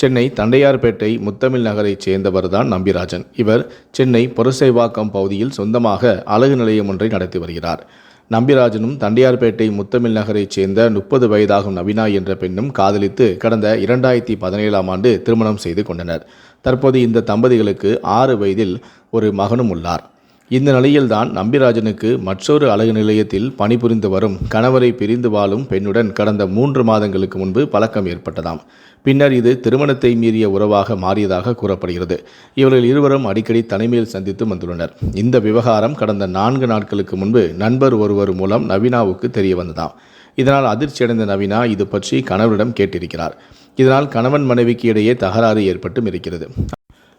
சென்னை தண்டையார்பேட்டை முத்தமிழ் நகரைச் சேர்ந்தவர்தான் நம்பிராஜன். இவர் சென்னை பொருசைவாக்கம் பகுதியில் சொந்தமாக அழகு நிலையம் ஒன்றை நடத்தி வருகிறார். நம்பிராஜனும் தண்டையார்பேட்டை முத்தமிழ் நகரைச் சேர்ந்த முப்பது வயதாகும் நவீனா என்ற பெண்ணும் காதலித்து கடந்த இரண்டாயிரத்தி பதினேழாம் ஆண்டு திருமணம் செய்து கொண்டனர். தற்போது இந்த தம்பதிகளுக்கு ஆறு வயதில் ஒரு மகனும் உள்ளார். இந்த நிலையில்தான் நம்பிராஜனுக்கு மற்றொரு அழகு நிலையத்தில் பணிபுரிந்து வரும் கணவரை பிரிந்து வாழும் பெண்ணுடன் கடந்த மூன்று மாதங்களுக்கு முன்பு பழக்கம் ஏற்பட்டதாம். பின்னர் இது திருமணத்தை மீறிய உறவாக மாறியதாக கூறப்படுகிறது. இவர்கள் இருவரும் அடிக்கடி தலைமையில் சந்தித்து வந்துள்ளனர். இந்த விவகாரம் கடந்த நான்கு நாட்களுக்கு முன்பு நண்பர் ஒருவர் மூலம் நவீனாவுக்கு தெரிய வந்ததாம் இதனால் அதிர்ச்சியடைந்த நவீனா இது பற்றி கணவரிடம் கேட்டிருக்கிறார். இதனால் கணவன் மனைவிக்கு இடையே தகராறு ஏற்பட்டும் இருக்கிறது.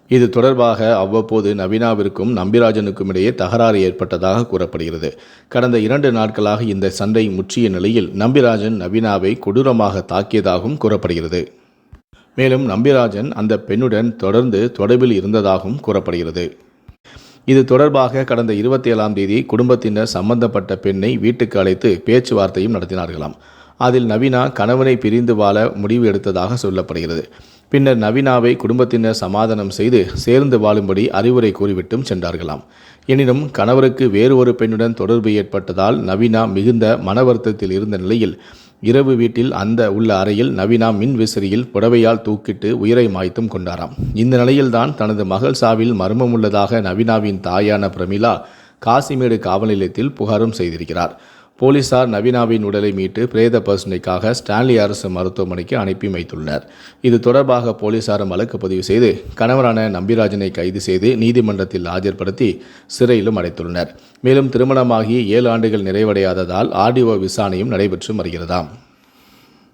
இது தொடர்பாக அவ்வப்போது நவீனாவிற்கும் நம்பிராஜனுக்கும் இடையே தகராறு ஏற்பட்டதாக கூறப்படுகிறது. கடந்த இரண்டு நாட்களாக இந்த சண்டை முற்றிய நிலையில் நம்பிராஜன் நவீனாவை கொடூரமாக தாக்கியதாகவும் கூறப்படுகிறது. மேலும் நம்பிராஜன் அந்த பெண்ணுடன் தொடர்ந்து தொடர்பில் இருந்ததாகவும் கூறப்படுகிறது. இது தொடர்பாக கடந்த இருபத்தி ஏழாம் தேதி குடும்பத்தினர் சம்பந்தப்பட்ட பெண்ணை வீட்டுக்கு அழைத்து பேச்சுவார்த்தையும் நடத்தினார்களாம். அதில் நவீனா கணவனை பிரிந்து வாழ முடிவு எடுத்ததாக சொல்லப்படுகிறது. பின்னர் நவீனாவை குடும்பத்தினர் சமாதானம் செய்து சேர்ந்து வாழும்படி அறிவுரை கூறிவிட்டும் சென்றார்களாம். எனினும் கணவருக்கு வேறு ஒரு பெண்ணுடன் தொடர்பு ஏற்பட்டதால் நவீனா மிகுந்த மன வருத்தத்தில் இருந்த நிலையில் இரவு வீட்டில் அந்த உள்ள அறையில் நவீனா மின் விசிறியில் புடவையால் தூக்கிட்டு உயிரை மாய்த்தும் கொண்டாராம். இந்த நிலையில்தான் தனது மகள் சாவில் மர்மம் உள்ளதாக நவீனாவின் தாயான பிரமிளா காசிமேடு காவல் நிலையத்தில் புகாரும் செய்திருக்கிறார். போலீசார் நவீனாவின் உடலை மீட்டு பிரேத பரிசோதனைக்காக ஸ்டான்லி அரசு மருத்துவமனைக்கு அனுப்பி வைத்துள்ளனர். இது தொடர்பாக போலீசாரும் வழக்கு பதிவு செய்து கணவரான நம்பிராஜனை கைது செய்து நீதிமன்றத்தில் ஆஜர்படுத்தி சிறையிலும் அடைத்துள்ளனர். மேலும் திருமணமாகி ஏழு ஆண்டுகள் நிறைவடையாததால் ஆர்டிஓ விசாரணையும் நடைபெற்று வருகிறதாம்.